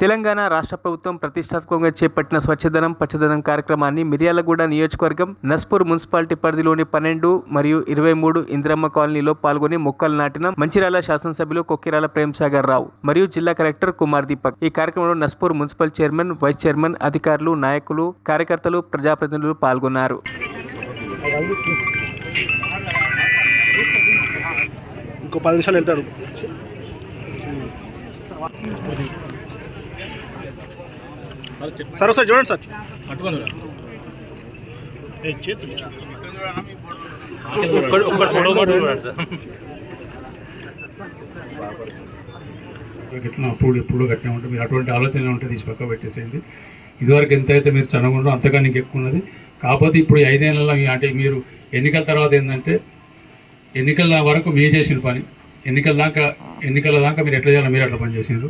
తెలంగాణ రాష్ట్ర ప్రభుత్వం ప్రతిష్టాత్మకంగా చేపట్టిన స్వచ్ఛదనం పచ్చదనం కార్యక్రమాన్ని మిర్యాలగూడ నియోజకవర్గం నస్పూర్ మున్సిపాలిటీ పరిధిలోని పన్నెండు మరియు ఇరవై మూడు ఇందిరమ్మ కాలనీలో పాల్గొని మొక్కలు నాటిన మంచిరాల శాసనసభ్యులు కొక్కిరాల ప్రేమ్సాగర్ రావు మరియు జిల్లా కలెక్టర్ కుమార్ దీపక్. ఈ కార్యక్రమంలో Naspur municipal chairman vice chairman అధికారులు నాయకులు కార్యకర్తలు ప్రజాప్రతినిధులు పాల్గొన్నారు. ఇంకో పది నిమిషాలు వెళ్తాడు. సార్ ఒకసారి చూడండి సార్. ఏ, చేతులు. ఎట్లా అప్పుడు ఎప్పుడు కట్టినా ఉంటే మీరు అటువంటి ఆలోచన ఉంటే తీసి పక్క పెట్టేసేయండి. ఇదివరకు ఎంత అయితే మీరు చదవకుండా అంతగా నీకు ఎక్కువ ఉన్నది. కాకపోతే ఇప్పుడు ఐదేళ్ళలో అంటే మీరు ఎన్నికల తర్వాత ఏంటంటే ఎన్నికల వరకు మీరు చేసిన పని ఎన్నికల దాకా ఎన్నికల దాకా మీరు ఎట్లా చేయాలో మీరు అట్లా పని చేసినారు.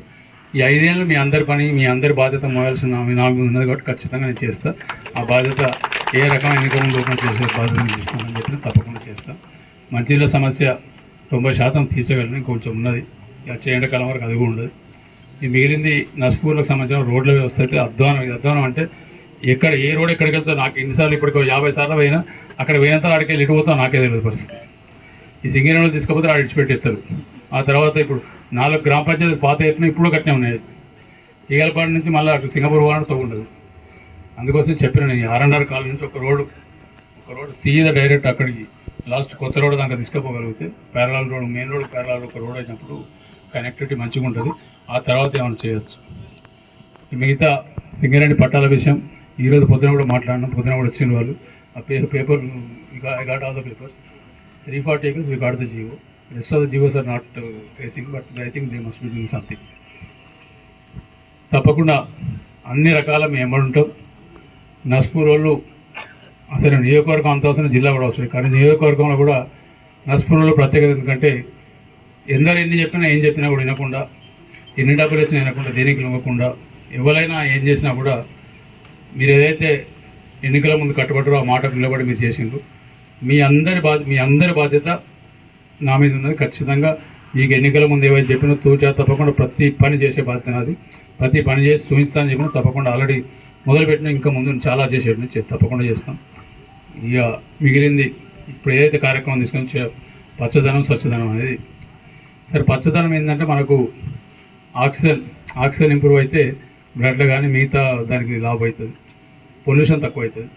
ఈ ఐదేళ్ళు మీ అందరి పని మీ అందరి బాధ్యత మోయాల్సిన మీ నాకు ఉన్నది కాబట్టి ఖచ్చితంగా నేను చేస్తా. ఆ బాధ్యత ఏ రకమైన ఎన్నికల లోపల చేసే బాధ్యత నేను చేస్తానని చెప్పి తప్పకుండా చేస్తా. మంచినీళ్ళ సమస్య తొంభై శాతం తీర్చగలను కొంచెం ఉన్నది. ఇక చేయండి కాలం వరకు అది కూడా ఉండదు. ఈ మిగిలింది నస్పూర్లకు సంబంధించిన రోడ్ల వ్యవస్థ అయితే అధ్వానం ఇది అధ్వానం అంటే ఎక్కడ ఏ రోడ్ ఎక్కడికి వెళ్తా నాకు ఎన్నిసార్లు ఇప్పటికో యాభై సార్లు పోయినా అక్కడ పోయినంత అడిగి వెళ్ళి నాకే తెలియదు పరిస్థితి. ఈ సింగరేణులు తీసుకపోతే ఆడ ఇడిచిపెట్టేస్తారు. ఆ తర్వాత ఇప్పుడు నాలుగు గ్రామ పంచాయతీ పాత ఎత్తున ఇప్పుడు కట్టినే ఉన్నాయి. తీగలపాడు నుంచి మళ్ళీ అటు సింగపూర్ పోవడం ఉండదు. అందుకోసం చెప్పిన నేను ఆర్ఎన్ఆర్ కాలనీ నుంచి ఒక రోడ్డు ఒక రోడ్డు సీదా డైరెక్ట్ అక్కడికి లాస్ట్ కొత్త రోడ్డు దాకా తీసుకుపోగలిగితే parallel road main road parallel ఒక రోడ్ అయినప్పుడు కనెక్టివిటీ మంచిగా ఉంటుంది. ఆ తర్వాత ఏమైనా చేయొచ్చు. ఈ మిగతా సింగరేణి పట్టాల విషయం ఈరోజు పొద్దున కూడా మాట్లాడినాం పొద్దున కూడా వచ్చిన వాళ్ళు. ఆ paper I got all the papers. Three forty acres we got the Jio rest of the are not facing but I think they must be doing something తప్పకుండా అన్ని రకాల మేము ఎమ్మడుంటాం నస్పూర్ వాళ్ళు అసలు నియోజకవర్గం అంత అవసరం జిల్లా కూడా అవసరం కానీ నియోజకవర్గంలో కూడా నస్పూర్లో ప్రత్యేకత ఎందుకంటే ఎందరు ఎన్ని చెప్పినా ఏం చెప్పినా కూడా వినకుండా ఎన్ని డబ్బులు వచ్చినా వినకుండా దేనికి లొంగకుండా ఎవరైనా ఏం చేసినా కూడా మీరు ఏదైతే ఎన్నికల ముందు కట్టుబడ్డారో ఆ మాటకు నిలబడి మీరు చేసిండ్రు. మీ అందరి బాధ్య మీ అందరి బాధ్యత నా మీద ఉన్నది. ఖచ్చితంగా మీకు ఎన్నికల ముందు ఏవైతే చెప్పినా తూచా తప్పకుండా ప్రతి పని చేసే బాధ్యత నాది. ప్రతి పని చేసి చూపిస్తానని చెప్పిన తప్పకుండా ఆల్రెడీ మొదలుపెట్టిన ఇంకా ముందు చాలా చేసేటప్పుడు చేసి తప్పకుండా చేస్తాం. ఇక మిగిలింది ఇప్పుడు ఏదైతే కార్యక్రమం తీసుకొని పచ్చదనం స్వచ్ఛదనం అనేది. సరే పచ్చదనం ఏంటంటే మనకు ఆక్సిజన్ ఆక్సిజన్ ఇంప్రూవ్ అయితే బ్లడ్లో కానీ మిగతా దానికి లాభ అవుతుంది. పొల్యూషన్ తక్కువ అవుతుంది.